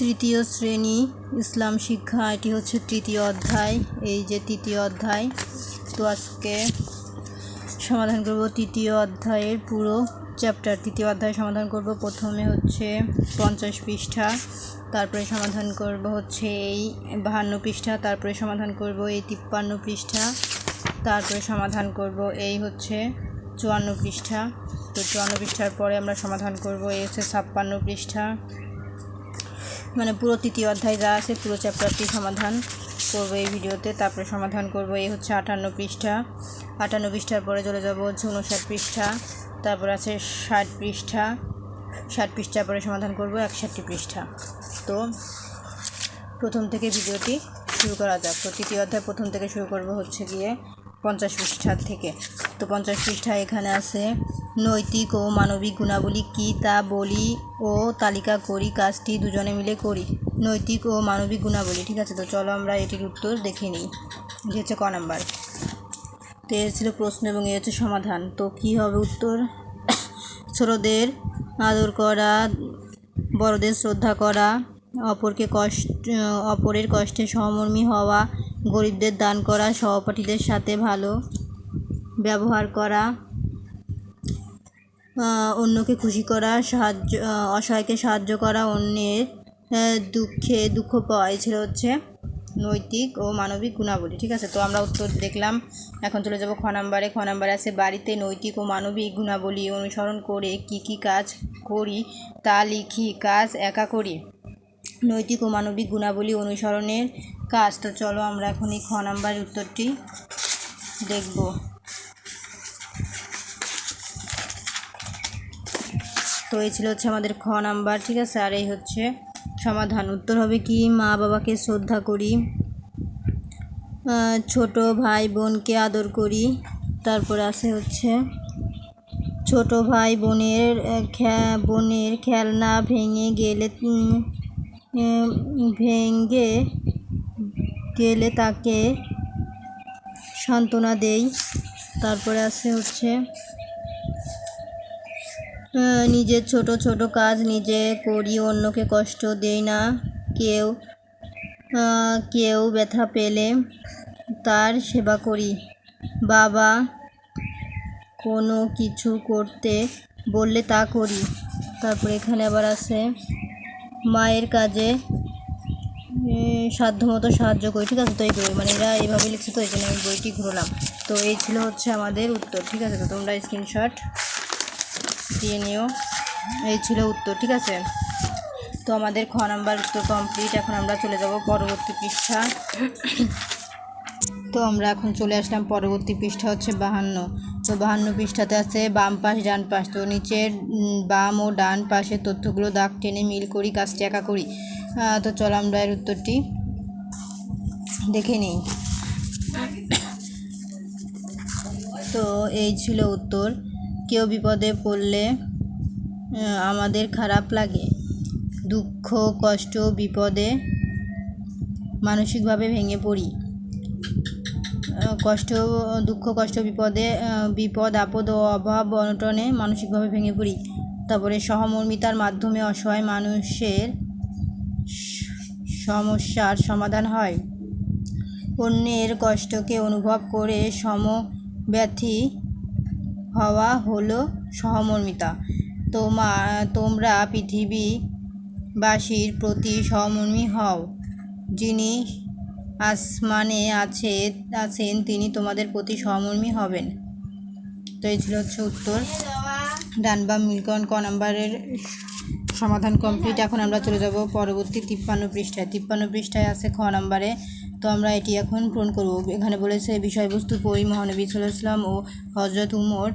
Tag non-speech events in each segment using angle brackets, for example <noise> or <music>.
তৃতীয় শ্রেণি, ইসলাম শিক্ষা, এটি হচ্ছে তৃতীয় অধ্যায়। এই যে তৃতীয় অধ্যায়, তো আজকে সমাধান করব তৃতীয় অধ্যায়ের পুরো চ্যাপ্টার তৃতীয় অধ্যায় সমাধান করব, প্রথমে হচ্ছে পঞ্চাশ পৃষ্ঠা, তারপরে সমাধান করব হচ্ছে এই বাহান্ন পৃষ্ঠা, তারপরে সমাধান করব এই তিপ্পান্ন পৃষ্ঠা, তারপরে সমাধান করব এই হচ্ছে চুয়ান্ন পৃষ্ঠা। তো চুয়ান্ন পৃষ্ঠার পরে আমরা সমাধান করব এই হচ্ছে ছাপ্পান্ন পৃষ্ঠা। মানে পুরো তৃতীয় অধ্যায় যা আছে, পুরো চ্যাপ্টারটি সমাধান করব এই ভিডিওতে। তারপরে সমাধান করব, এই হচ্ছে আটান্ন পৃষ্ঠা। আটান্ন পৃষ্ঠার পরে চলে যাব হচ্ছে উনষাট পৃষ্ঠা। তারপর আছে ষাট পৃষ্ঠা। ষাট পৃষ্ঠার পরে সমাধান করব একষট্টি পৃষ্ঠা। তো প্রথম থেকে ভিডিওটি শুরু করা যাক। তো তৃতীয় অধ্যায় প্রথম থেকে শুরু করব হচ্ছে গিয়ে পঞ্চাশ পৃষ্ঠার থেকে। পঞ্চাশ পৃষ্ঠা এখানে আছে। নৈতিক ও মানবিক গুণাবলী কী তা বলি ও তালিকা করি, কাজটি দুজনে মিলে করি। নৈতিক ও মানবিক গুণাবলী, ঠিক আছে? তো চলো আমরা এটির উত্তর দেখে নিই। এটি হচ্ছে ক নাম্বার। তো এর ছিল প্রশ্ন এবং এর হচ্ছে সমাধান। তো কী হবে উত্তর? ছোটদের আদর করা, বড়দের শ্রদ্ধা করা, অপরকে কষ্ট, অপরের কষ্টে সহমর্মী হওয়া, গরিবদের দান করা, সহপাঠীদের সাথে ভালো ব্যবহার করা অন্যকে খুশি করা, সাহায্য অসহায়কে সাহায্য করা অন্যের দুঃখে দুঃখ পাওয়া, এই ছিল হচ্ছে নৈতিক ও মানবিক গুণাবলী, ঠিক আছে? তো আমরা উত্তর দেখলাম, এখন চলে যাব খ নাম্বারে। খ নাম্বারে আছে, বাড়িতে নৈতিক ও মানবিক গুণাবলী অনুসরণ করে কি কি কাজ করি তা লিখি, কাজ একা করি। নৈতিক ও মানবিক গুণাবলী অনুসরণের কাজ, তো চলো আমরা এখন এই খ নাম্বারের উত্তরটি দেখব। তো এই ছিল হচ্ছে আমাদের খ নাম্বার, ঠিক আছে? আর এই হচ্ছে সমাধান। উত্তর হবে কি? মা বাবাকে শ্রদ্ধা করি ছোট ভাই বোনকে আদর করি। তারপর আছে হচ্ছে ছোট ভাই বোনের বোনের খেলনা ভেঙে গেলে ভেঙে গেলে তাকে সান্ত্বনা দেই। তারপরে আছে হচ্ছে নিজের ছোট ছোট কাজ নিজে করি, অন্যকে কষ্ট দেই না। কেউ কেউ ব্যথা পেলে তার সেবা করি। বাবা কোনো কিছু করতে বললে তা করি। তারপরে এখানে আবার আছে মায়ের কাজে সাধ্যমতো সাহায্য করি। ঠিক আছে তো, এই মানে এরা এইভাবে লিখছে তো, এই জন্য আমি বইটি ঘুরলাম। তো এই ছিল হচ্ছে আমাদের উত্তর, ঠিক আছে তো, তোমরা স্ক্রিনশট দিয়ে নিও। এই ছিল উত্তর, ঠিক আছে? তো আমাদের খ নাম্বার উত্তর কমপ্লিট এখন আমরা চলে যাব পরবর্তী পৃষ্ঠা। তো আমরা এখন চলে আসলাম পরবর্তী পৃষ্ঠা হচ্ছে বাহান্ন। তো বাহান্ন পৃষ্ঠাতে আছে বাম পাশ, ডান পাশ। তো নিচের বাম ও ডান পাশের তথ্যগুলো দাগ টেনে মিল করি, কাজটি একা করি। তো চলো আমরা এর উত্তরটি দেখে নিই। তো এই ছিল উত্তর। কেউ বিপদে পড়লে আমাদের খারাপ লাগে। দুঃখ, কষ্ট, বিপদে মানসিকভাবে ভেঙে পড়ি। কষ্ট, দুঃখ, কষ্ট, বিপদে বিপদ, আপদ ও অভাব অনটনে মানসিকভাবে ভেঙে পড়ি। তারপরে সহমর্মিতার মাধ্যমে অসহায় মানুষের সমস্যার সমাধান হয়। অন্যের কষ্টকে অনুভব করে সমব্যথী হওয়া হলো সহমর্মিতা। তোমা, তোমরা পৃথিবীবাসীর প্রতি সহমর্মী হও। যিনি আসমানে আছে, আছেন, তিনি তোমাদের প্রতি সহমর্মী হবেন। তো এই ছিল হচ্ছে উত্তর। ডান বাম মিলকন ক নাম্বারের সমাধান কমপ্লিট এখন আমরা চলে যাব পরবর্তী তিপ্পান্ন পৃষ্ঠায়। তিপ্পান্ন পৃষ্ঠায় আছে খ নাম্বারে। তো আমরা এটি এখন পূরণ করব। এখানে বলেছে বিষয়বস্তু পরি মহানবী ইসলাম ও হজরত উমর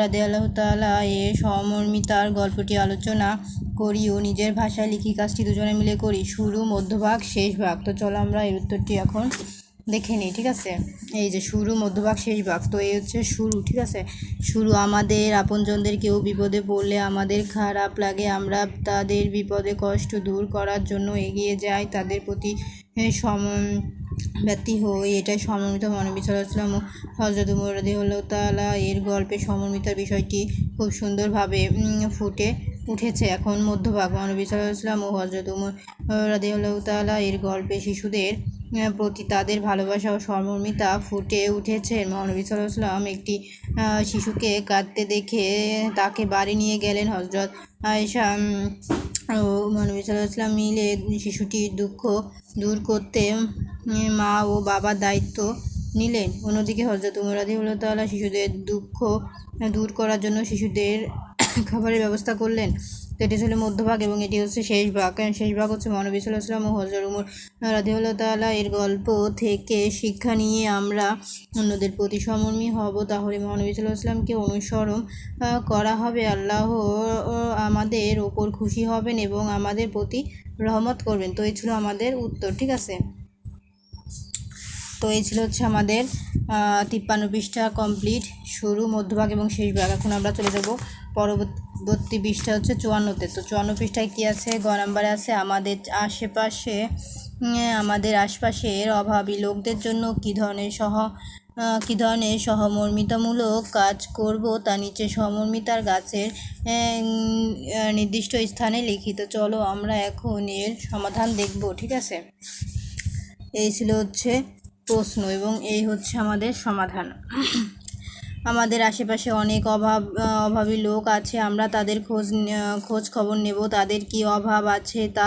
রাদে আল্লাহ তালা এর সমর্মিতার গল্পটি আলোচনা করি ও নিজের ভাষায় লিখি। কাজটি দুজনে মিলে করি। শুরু, মধ্যভাগ শেষ ভাগ তো চলো আমরা এর উত্তরটি এখন দেখে নিই ঠিক আছে? এই যে শুরু, মধ্যভাগ, শেষ ভাগ। তো এই হচ্ছে শুরু, ঠিক আছে? শুরু, আমাদের, আপনজনদের কেউ বিপদে পড়লে আমাদের খারাপ লাগে, আমরা তাদের বিপদে কষ্ট দূর করার জন্য এগিয়ে যাই, তাদের প্রতি সম ব্যক্তি হই। এটাই সমন্বিত মানবী সাল্লাম ও হজরত রাদিয়াল্লাহু তাআলা এর গল্পে সমন্বিতার বিষয়টি খুব সুন্দরভাবে ফুটে উঠেছে। এখন মধ্যভাগ মহানবী সাল্লাহ ইসলাম ও হজরত উমর রাদিউল্লাহ তালা এর গল্পে শিশুদের প্রতি তাদের ভালোবাসা ও সহমর্মিতা ফুটে উঠেছে। মহানবী সাল্লাহ ইসলাম একটি শিশুকে কাঁদতে দেখে তাকে বাড়ি নিয়ে গেলেন হজরত আয়েশা। ও মহানবী সাল্লাহ ইসলাম মিলে শিশুটির দুঃখ দূর করতে মা ও বাবার দায়িত্ব নিলেন। অন্যদিকে হজরত উমর রাদিউল্লাহ তাআলা শিশুদের দুঃখ দূর করার জন্য শিশুদের <coughs> খাবারের ব্যবস্থা করলেন। এটি ছিল মধ্যভাগ এবং এটি হচ্ছে শেষ ভাগ। শেষ ভাগ হচ্ছে মহানবী সাল্লাহ সাল্লাম ও হজরত উমর রাদিউল্লাহ তাআলা এর গল্প থেকে শিক্ষা নিয়ে আমরা অন্যদের প্রতি সমর্মী হব। তাহলে মহানবী সাল্লাহ অনুসরণ করা হবে। আল্লাহ আমাদের ওপর খুশি হবেন এবং আমাদের প্রতি রহমত করবেন। তো এই ছিল আমাদের উত্তর, ঠিক আছে? তো এই ছিল হচ্ছে আমাদের তিপ্পান্ন পৃষ্ঠা কমপ্লিট শুরু, মধ্যভাগ এবং শেষ ভাগ। এখন আমরা চলে যাব পরবর্তী পৃষ্ঠা হচ্ছে চুয়ান্নতে। তো চুয়ান্ন পৃষ্ঠায় কী আছে? গ নাম্বারে আছে, আমাদের আশেপাশে আমাদের আশপাশের অভাবী লোকদের জন্য কী ধরনের সহ কী ধরনের সহমর্মিতামূলক কাজ করব? তা নিচে সহমর্মিতার গাছের নির্দিষ্ট স্থানে লিখিত। চলো আমরা এখন এর সমাধান দেখব, ঠিক আছে? এই ছিল হচ্ছে প্রশ্ন এবং এই হচ্ছে আমাদের সমাধান। আমাদের আশেপাশে অনেক অভাব অভাবী লোক আছে। আমরা তাদের খোঁজ খোঁজ খবর নেব, তাদের কি অভাব আছে তা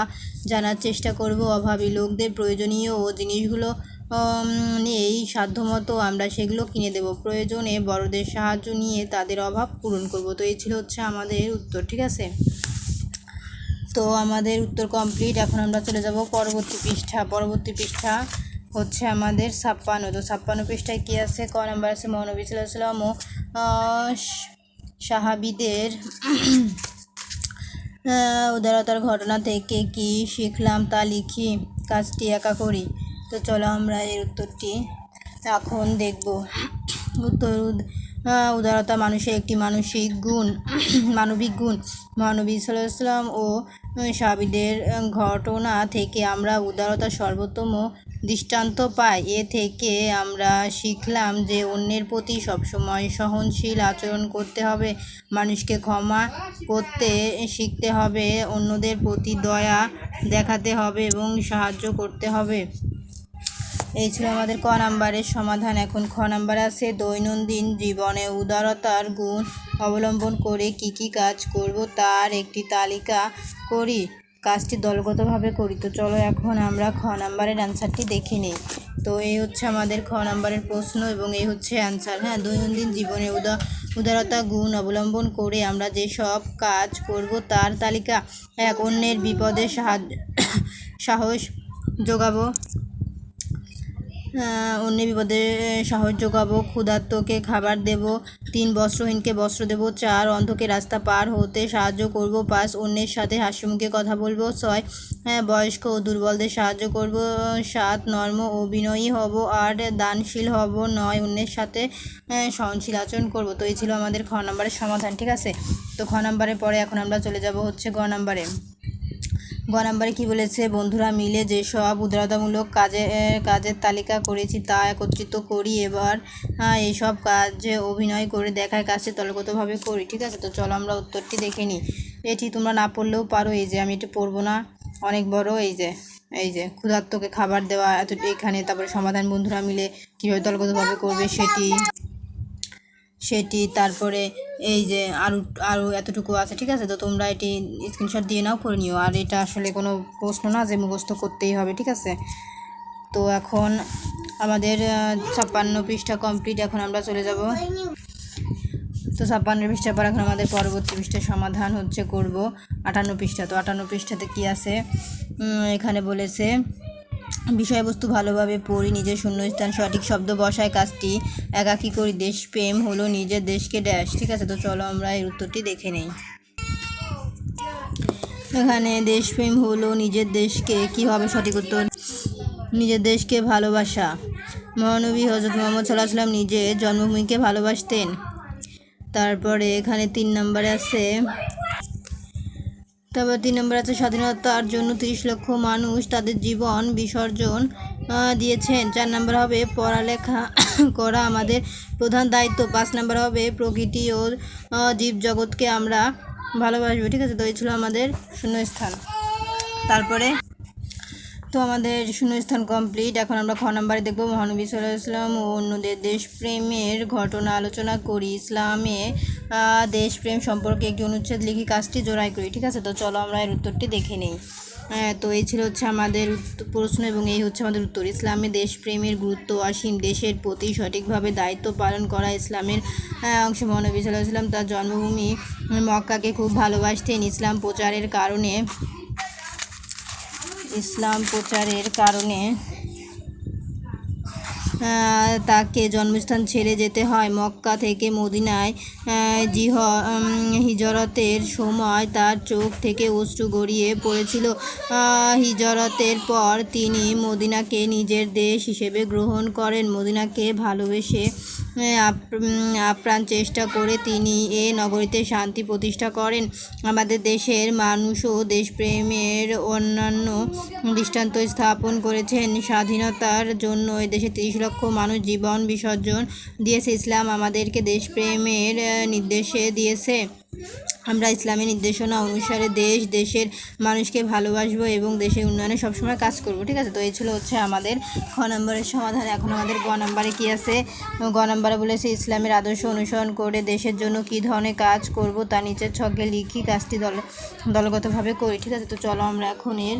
জানার চেষ্টা করব। অভাবী লোকদের প্রয়োজনীয় ও জিনিসগুলো নিয়েই সাধ্যমতো আমরা সেগুলো কিনে দেব। প্রয়োজনে বড়দের সাহায্য নিয়ে তাদের অভাব পূরণ করব। তো এই ছিল হচ্ছে আমাদের উত্তর, ঠিক আছে? তো আমাদের উত্তর কমপ্লিট এখন আমরা চলে যাব পরবর্তী পৃষ্ঠা। পরবর্তী পৃষ্ঠা হচ্ছে আমাদের ছাপ্পান্ন, তো ছাপ্পান্ন পৃষ্ঠায় কী আছে? ক নাম্বার আছে, মহানবী সাল্লাম ও সাহাবিদের উদারতার ঘটনা থেকে কি শিখলাম তা লিখি, কাজটি একা করি। তো চলো আমরা এর উত্তরটি এখন দেখব। উত্তর উদ- উদারতা মানুষের একটি মানসিক গুণ, মানবিক গুণ। মহানবী সাল্লাম ও, সাহাবিদের ঘটনা থেকে আমরা উদারতা সর্বোত্তম দৃষ্টান্ত পাই এ থেকে আমরা শিখলাম যে অন্যের প্রতি সবসময় সহনশীল আচরণ করতে হবে, মানুষকে ক্ষমা করতে শিখতে হবে, অন্যদের প্রতি দয়া দেখাতে হবে এবং সাহায্য করতে হবে। এই ছিল আমাদের ক নাম্বারের সমাধান। এখন খ নাম্বার আছে, দৈনন্দিন জীবনে উদারতার গুণ অবলম্বন করে কি কি কাজ করব তার একটি তালিকা করি। কাজটি দলগতভাবে করি। তো চলো এখন আমরা খ নাম্বারের অ্যান্সারটি দেখে নিই। তো এই হচ্ছে আমাদের খ নাম্বারের প্রশ্ন এবং এই হচ্ছে অ্যান্সার হ্যাঁ দৈনন্দিন জীবনে উদা, উদারতা, গুণ অবলম্বন করে আমরা যে সব কাজ করব, তার তালিকা এক অন্যের বিপদে সাহায্য, সাহস যোগাবো। আহ, অন্যের বিপদে সাহস যোগাবো ক্ষুধার্তকে খাবার দেব তিন বস্ত্রহীনকে বস্ত্র দেব চার অন্ধকে রাস্তা পার হতে সাহায্য করব পাঁচ অন্যের সাথে হাসিমুখে কথা বলব ছয় হ্যাঁ, বয়স্ক ও দুর্বলদের সাহায্য করব সাত নর্ম ও বিনয়ী হব আট দানশীল হব নয় অন্যের সাথে সহনশীল আচরণ করব। তো এই ছিল আমাদের খ নাম্বারের সমাধান ঠিক আছে? তো খ নাম্বারের পরে এখন আমরা চলে যাব হচ্ছে গ নাম্বারে। গ নাম্বারে কি বলেছে? বন্ধুরা মিলে যেসব উদারতামূলক কাজে কাজের তালিকা করেছি তা একত্রিত করি এবার এইসব কাজে অভিনয় করে দেখায় কাজটি দলগতভাবে করি, ঠিক আছে? তো চলো আমরা উত্তরটি দেখে নিই। এটি তোমরা না পড়লেও পারো, এই যে আমি এটি পড়ব না। অনেক বড়, এই যে এই যে, ক্ষুধার্তকে খাবার দেওয়া, এত, এখানে তারপরে সমাধান বন্ধুরা মিলে কীভাবে দলগতভাবে করবে সেটি সেটি, তারপরে এই যে আরও আরও এতটুকু আছে, ঠিক আছে? তো তোমরা এটি স্ক্রিনশট দিয়ে নাও, করে নিও। আর এটা আসলে কোনো প্রশ্ন না যে মুখস্থ করতেই হবে, ঠিক আছে? তো এখন আমাদের ছাপ্পান্ন পৃষ্ঠা কমপ্লিট এখন আমরা চলে যাব। তো ছাপ্পান্ন পৃষ্ঠার পর এখন আমাদের পরবর্তী পৃষ্ঠার সমাধান হচ্ছে করব আটান্ন পৃষ্ঠা। তো আটান্ন পৃষ্ঠাতে কি আছে? এখানে বলেছে বিষয়বস্তু ভালোভাবে পড়ি, নিজের শূন্যস্থান, সঠিক শব্দ বসায় কাজটি একাকী করি দেশপ্রেম হলো নিজের দেশকে ড্যাশ ঠিক আছে? তো চলো আমরা এর উত্তরটি দেখে নেই। এখানে দেশপ্রেম হলো নিজের দেশকে কী হবে সঠিক উত্তর? নিজের দেশকে ভালোবাসা। মহানবী হজরত মোহাম্মদ সাল্লাহ সাল্লাম নিজের জন্মভূমিকে ভালোবাসতেন। তারপরে এখানে তিন নম্বরে আছে তারপর তিন নম্বর আছে স্বাধীনতার জন্য তিরিশ লক্ষ মানুষ তাদের জীবন বিসর্জন দিয়েছেন। চার নম্বর হবে পড়ালেখা করা আমাদের প্রধান দায়িত্ব। পাঁচ নম্বর হবে প্রকৃতি ও জীবজগৎকে আমরা ভালোবাসবো। ঠিক আছে, তো এই ছিল আমাদের শূন্যস্থান। তারপরে তো আমাদের শূন্যস্থান কমপ্লিট। এখন আমরা খ নম্বরে দেখব, মহানবী সাল্লাহ ইসলাম ও অন্যদের দেশপ্রেমের ঘটনা আলোচনা করি। ইসলামে দেশপ্রেম সম্পর্কে একটি অনুচ্ছেদ লিখি কাজটি জোড়াই করি ঠিক আছে? তো চলো আমরা এর উত্তরটি দেখে নিই। হ্যাঁ তো এই ছিল হচ্ছে আমাদের প্রশ্ন এবং এই হচ্ছে আমাদের উত্তর। ইসলামে দেশপ্রেমের গুরুত্ব অসীম দেশের প্রতি সঠিকভাবে দায়িত্ব পালন করা ইসলামের আহ, অংশ। মহানবী সাল্লাহ ইসলাম তার জন্মভূমি মক্কাকে খুব ভালোবাসতেন। ইসলাম প্রচারের কারণে ইসলাম প্রচারের কারণে তাকে জন্মস্থান ছেড়ে যেতে হয়। মক্কা থেকে মদিনায় জিহ হিজরতের সময় তার চোখ থেকে অশ্রু গড়িয়ে পড়েছিল। হিজরতের পর তিনি মদিনাকে নিজের দেশ হিসেবে গ্রহণ করেন। মদিনাকে ভালোবেসে আপ্রাণ চেষ্টা করে তিনি এ নগরীতে শান্তি প্রতিষ্ঠা করেন। আমাদের দেশের মানুষ ও দেশপ্রেমের অন্যান্য দৃষ্টান্ত স্থাপন করেছেন। স্বাধীনতার জন্য এ দেশে তিরিশ লক্ষ মানুষ জীবন বিসর্জন দিয়েছে। ইসলাম আমাদেরকে দেশপ্রেমের নির্দেশে দিয়েছে। আমরা ইসলামী নির্দেশনা অনুসারে দেশ, দেশের মানুষকে ভালোবাসবো এবং দেশের উন্নয়নে সবসময় কাজ করব, ঠিক আছে? তো এই ছিল হচ্ছে আমাদের খ নম্বরের সমাধান। এখন আমাদের গ নম্বরে কী আছে? গ নম্বরে বলেছে, ইসলামের আদর্শ অনুসরণ করে দেশের জন্য কী ধরনের কাজ করব তা নিচের ছকে লিখি, কাজটি দল, দলগতভাবে করি, ঠিক আছে? তো চলো আমরা এখন এর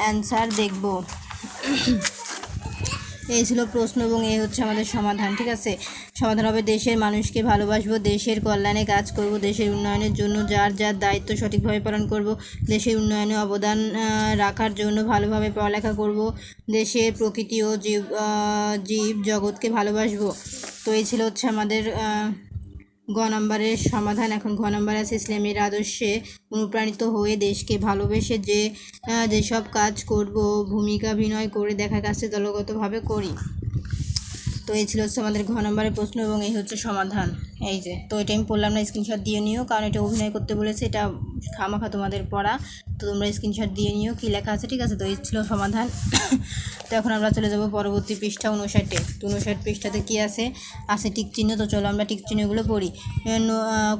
অ্যান্সার দেখব। এই ছিল প্রশ্ন এবং এই হচ্ছে আমাদের সমাধান, ঠিক আছে? সমাধান হবে দেশের মানুষকে ভালোবাসবো, দেশের কল্যাণে কাজ করব, দেশের উন্নয়নের জন্য যার যার দায়িত্ব সঠিকভাবে পালন করব, দেশের উন্নয়নে অবদান রাখার জন্য ভালোভাবে পড়ালেখা করব দেশের প্রকৃতি ও জীব জীব জগৎকে ভালোবাসবো। তো এই ছিল হচ্ছে আমাদের গ নম্বরের সমাধান। এখন ঘ নম্বর আছে, ইসলামের আদর্শে অনুপ্রাণিত হয়ে দেশকে ভালোবেসে যে যেসব কাজ করব, ভূমিকা অভিনয় করে দেখা কাজটি দলগতভাবে করি। তো এই ছিল হচ্ছে আমাদের ঘ নম্বরের প্রশ্ন এবং এই হচ্ছে সমাধান। এই যে, তো এটা আমি পড়লাম না স্ক্রিনশট দিয়ে নিও, কারণ এটা অভিনয় করতে বলেছে, এটা খামাখা তোমাদের পড়া। তো তোমরা স্ক্রিনশট দিয়ে নিও, কী লেখা আছে, ঠিক আছে? তো এই ছিল সমাধান। <coughs> তো এখন আমরা চলে যাব পরবর্তী পৃষ্ঠা উনষাটে। তো উনষাট পৃষ্ঠাতে কী আছে? আছে টিক চিহ্ন, তো চলো আমরা টিক চিহ্নগুলো পড়ি।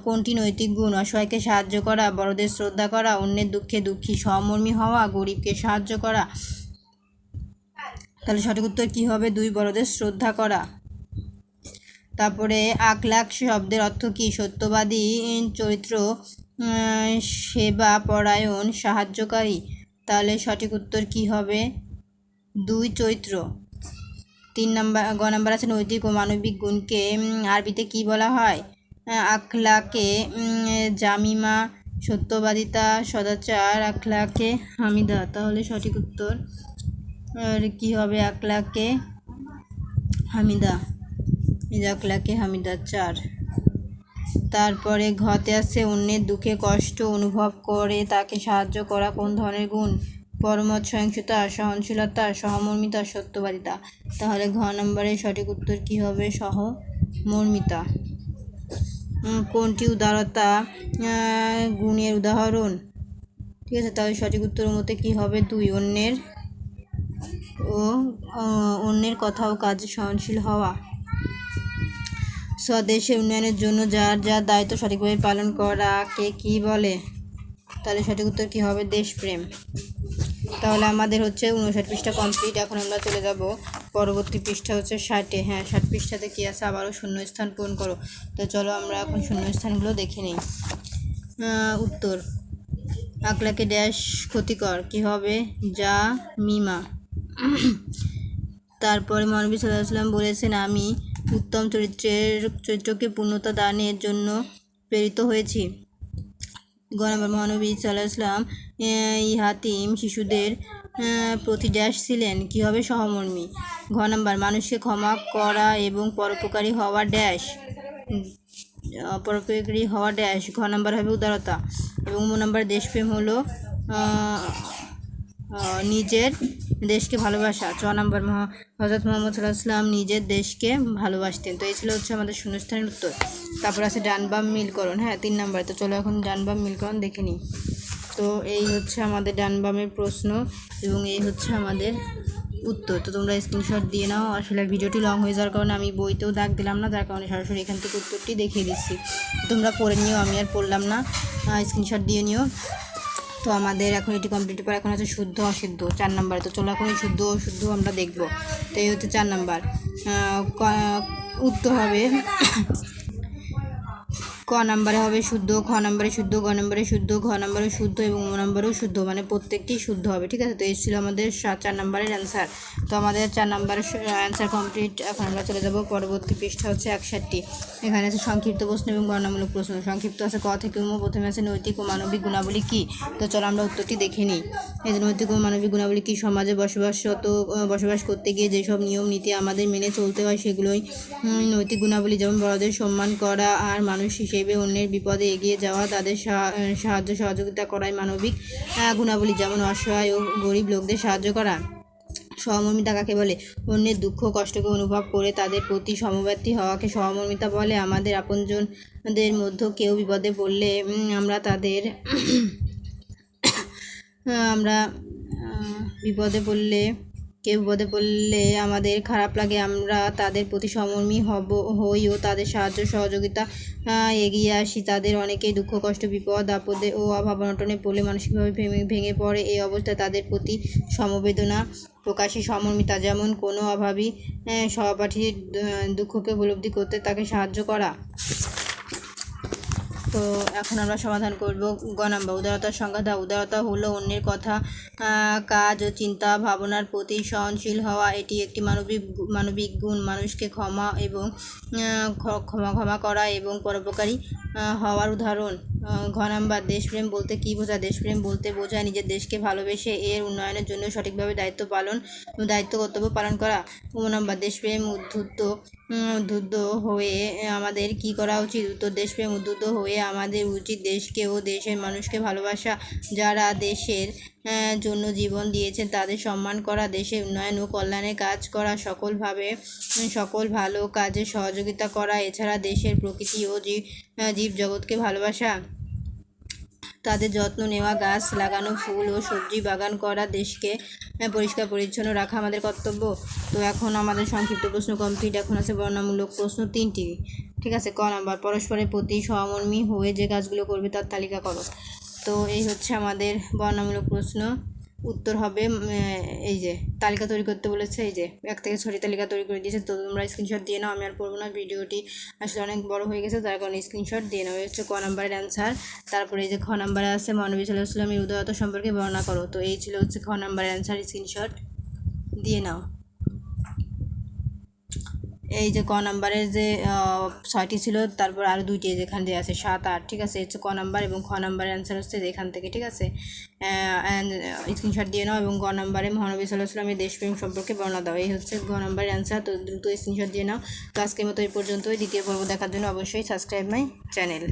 কোনটি নৈতিক গুণ? অসহায়কে সাহায্য করা, বড়দের শ্রদ্ধা করা, অন্যের দুঃখে দুঃখী, সহমর্মী হওয়া, গরিবকে সাহায্য করা তাহলে সঠিক উত্তর কী হবে? দুই বড়দের শ্রদ্ধা করা। তারপরে আকলাক শব্দের অর্থ কী? সত্যবাদী চরিত্র সেবা, পরায়ণ, সাহায্যকারী। তাহলে সঠিক উত্তর কী হবে? দুই চরিত্র। তিন নাম্বার, গ নাম্বার আছে নৈতিক ও মানবিক গুণকে আরবিতে কি বলা হয়? আখলাকে জামিমা, সত্যবাদিতা, সদাচার, আখলাকে হামিদা। তাহলে সঠিক উত্তর কি হবে আখলাকে হামিদা। যে আখলাকে হামিদা চার। তারপরে ঘতে আছে অন্যের দুঃখে কষ্ট অনুভব করে তাকে সাহায্য করা কোন ধরনের গুণ? পরমত সহিংসতা, সহনশীলতা, সহমর্মিতা, সত্যবাদিতা। তাহলে ঘ নম্বরে সঠিক উত্তর কী হবে? সহমর্মিতা। কোনটি উদারতা? গুণের উদাহরণ। ঠিক আছে, তাহলে সঠিক উত্তরের মধ্যে কী হবে? দুই। অন্যের ও অন্যের কথা ও কাজে সহনশীল হওয়া। স্বদেশের উন্নয়নের জন্য যার যার দায়িত্ব সঠিকভাবে পালন করাকে কি বলে, তাহলে সঠিক উত্তর কী হবে? দেশপ্রেম। তাহলে আমাদের হচ্ছে উনষাট পৃষ্ঠা কমপ্লিট এখন আমরা চলে যাব। পরবর্তী পৃষ্ঠা হচ্ছে ষাটে। হ্যাঁ ষাট পৃষ্ঠাতে কী আছে? আবারও শূন্যস্থান পূরণ করো। তো চলো আমরা এখন শূন্যস্থানগুলো দেখে নিই। উত্তর। আকলাকে ড্যাশ ক্ষতিকর। কী হবে? যা, মিমা। তারপরে মহানবী সাল্লাহ সাল্লাম বলেছেন, আমি উত্তম চরিত্রের চরিত্রকে পূর্ণতা দানের জন্য প্রেরিত হয়েছি। গণাবার মহানবী সাল্লাহ সাল্লাম ইহাতিম শিশুদের প্রতি ড্যাশ ছিলেন কীভাবে সহমর্মী? ঘ নাম্বার, মানুষকে ক্ষমা করা এবং পরোপকারী হওয়া ড্যাশ। পরোপকারী হওয়া ড্যাশ। ঘ নাম্বার হবে উদারতা এবং ম নাম্বার দেশপ্রেম হলো নিজের দেশকে ভালোবাসা। ছ নম্বর হজরত মোহাম্মদ সাল্লাহ নিজের দেশকে ভালোবাসতেন। তো এই ছিল হচ্ছে আমাদের শূন্যস্থানের উত্তর। তারপর আছে ডানবাম মিলকরণ। হ্যাঁ তিন নম্বর। তো চলো এখন ডানবাম মিলকরণ দেখে নিই। তো এই হচ্ছে আমাদের ডানবামের প্রশ্ন এবং এই হচ্ছে আমাদের উত্তর। তো তোমরা স্ক্রিনশট দিয়ে নাও। আসলে ভিডিওটি লং হয়ে যাওয়ার কারণে আমি বইতেও দাগ দিলাম না তার কারণে সরাসরি এখান থেকে উত্তরটি দেখিয়ে দিচ্ছি। তোমরা পড়ে নিও, আমি আর পড়লাম না। স্ক্রিনশট দিয়ে নিও। তো আমাদের এখন এটি কমপ্লিট পর এখন হচ্ছে শুদ্ধ, অশুদ্ধ, চার নাম্বার। তো চলো এখন শুদ্ধ, অশুদ্ধ আমরা দেখব। তো এই হচ্ছে চার নাম্বার। উত্তর হবে ক নাম্বারে হবে শুদ্ধ, খ নম্বরে শুদ্ধ, গ নাম্বারে শুদ্ধ, ঘ নাম্বারে শুদ্ধ এবং ম নাম্বারেও শুদ্ধ মানে প্রত্যেকটি শুদ্ধ হবে, ঠিক আছে? তো এই ছিল আমাদের চার নম্বরের অ্যান্সার তো আমাদের চার নম্বরের অ্যান্সার কমপ্লিট এখন আমরা চলে যাব পরবর্তী পৃষ্ঠা হচ্ছে একষট্টি। এখানে আছে সংক্ষিপ্ত প্রশ্ন এবং বর্ণামূলক প্রশ্ন। সংক্ষিপ্ত আছে ক থেকে উম প্রথমে আছে নৈতিক ও মানবিক গুণাবলী কী? তো চলো আমরা উত্তরটি দেখে নিই। এই যে নৈতিক ও মানবিক গুণাবলী কী? সমাজে বসবাসরত বসবাস করতে গিয়ে যেসব নিয়ম, নীতি আমাদের মেনে চলতে হয় সেগুলোই নৈতিক গুণাবলী, যেমন বড়দের সম্মান করা আর মানুষ হিসেবে অন্যের বিপদে এগিয়ে যাওয়া, তাদের সাহায্য সহযোগিতা করাই মানবিক গুণাবলী যেমন অসহায় ও গরিব লোকদের সাহায্য করা। সহমর্মিতা কাকে বলে? অন্যের দুঃখ কষ্টকে অনুভব করে তাদের প্রতি সমব্যর্থী হওয়াকে সহমর্মিতা বলে। আমাদের আপনজনদের মধ্যে কেউ বিপদে পড়লে আমরা তাদের, <coughs> আমরা বিপদে পড়লে কেউ বিপদে পড়লে আমাদের খারাপ লাগে, আমরা তাদের প্রতি সমর্মী হব হই ও তাদের সাহায্য, সহযোগিতা এগিয়ে আসি। তাদের অনেকেই দুঃখ, কষ্ট, বিপদ, আপদে ও অভাব অনটনে পড়লে মানসিকভাবে ভেঙে ভেঙে পড়ে। এই অবস্থায় তাদের প্রতি সমবেদনা প্রকাশী সমর্মিতা। যেমন কোনো অভাবী সহপাঠীর দুঃখকে উপলব্ধি করতে তাকে সাহায্য করা। তো এখন আমরা সমাধান করব। গ নাম্বার, উদারতার সংজ্ঞা উদারতা হলো অন্যের কথা কাজ ও চিন্তা, ভাবনার প্রতি সহনশীল হওয়া। এটি একটি মানবিক মানবিক গুণ। মানুষকে ক্ষমা এবং ক্ষমা ক্ষমা করা এবং পরোপকারী হওয়ার উদাহরণ। ঘ নাম্বার দেশপ্রেম বলতে কী বোঝায় দেশপ্রেম বলতে বোঝায় নিজের দেশকে ভালোবেসে এর উন্নয়নের জন্য সঠিকভাবে দায়িত্ব পালন দায়িত্ব কর্তব্য পালন করা। ও নাম্বার দেশপ্রেম উদ্ধুত উম, উদ্ধুত হয়ে আমাদের কি করা উচিত? উত্তর দেশপ্রেম উদ্ধুত হয়ে আমাদের উচিত দেশকে ও দেশের মানুষকে ভালোবাসা। যারা দেশের জন্য জীবন দিয়েছেন তাদের সম্মান করা দেশের উন্নয়ন ও কল্যাণে কাজ করা সকলভাবে সকল ভালো কাজে সহযোগিতা করা এছাড়া দেশের প্রকৃতি ও জীব জীবজগৎকে ভালোবাসা। তাদের যত্ন নেওয়া, গাছ লাগানো, ফুল ও সবজি বাগান করা, দেশকে পরিষ্কার পরিচ্ছন্ন রাখা আমাদের কর্তব্য। তো এখন আমাদের সংক্ষিপ্ত প্রশ্ন কমপ্লিট এখন আছে বর্ণামূলক প্রশ্ন তিনটি। ঠিক আছে, ক নাম্বার, পরস্পরের প্রতি সহমর্মী হয়ে যে কাজগুলো করবে তার তালিকা করো। তো এই হচ্ছে আমাদের বর্ণামূলক প্রশ্ন। উত্তর হবে এই যে, তালিকা তৈরি করতে বলেছে, এই যে, এক থেকে ছড়ি তালিকা তৈরি করে দিয়েছে। তো তোমরা স্ক্রিনশট দিয়ে নাও, আমি আর পড়ব না। ভিডিওটি আসলে অনেক বড় হয়ে গেছে, তার কারণে স্ক্রিনশট দিয়ে নাও। হচ্ছে ক নাম্বারের অ্যান্সার তারপরে এই যে খ নাম্বারে আছে, মহানবী সাল্লাহ আসলামের উদয়তা সম্পর্কে বর্ণনা করো। তো এই ছিল হচ্ছে খ নাম্বারের অ্যান্সার স্ক্রিনশট দিয়ে নাও। এই যে ক নাম্বারের যে ছয়টি ছিল, তারপর আরও দুইটি যেখান দিয়ে আছে, সাত, আট, ঠিক আছে? হচ্ছে ক নাম্বার এবং খ নাম্বারের অ্যান্সার হচ্ছে এখান থেকে, ঠিক আছে? স্ক্রিনশট দিয়ে নাও এবং গ নাম্বারে মহানবী সাল্লাহ সাল্লামের দেশপ্রেম সম্পর্কে বর্ণনা দাও। এই হচ্ছে গ নাম্বারের অ্যান্সার তো দ্রুত স্ক্রিনশট দিয়ে নাও। তো আজকের মতো এই পর্যন্তই। দ্বিতীয় পর্ব দেখার জন্য অবশ্যই সাবস্ক্রাইব মাই চ্যানেল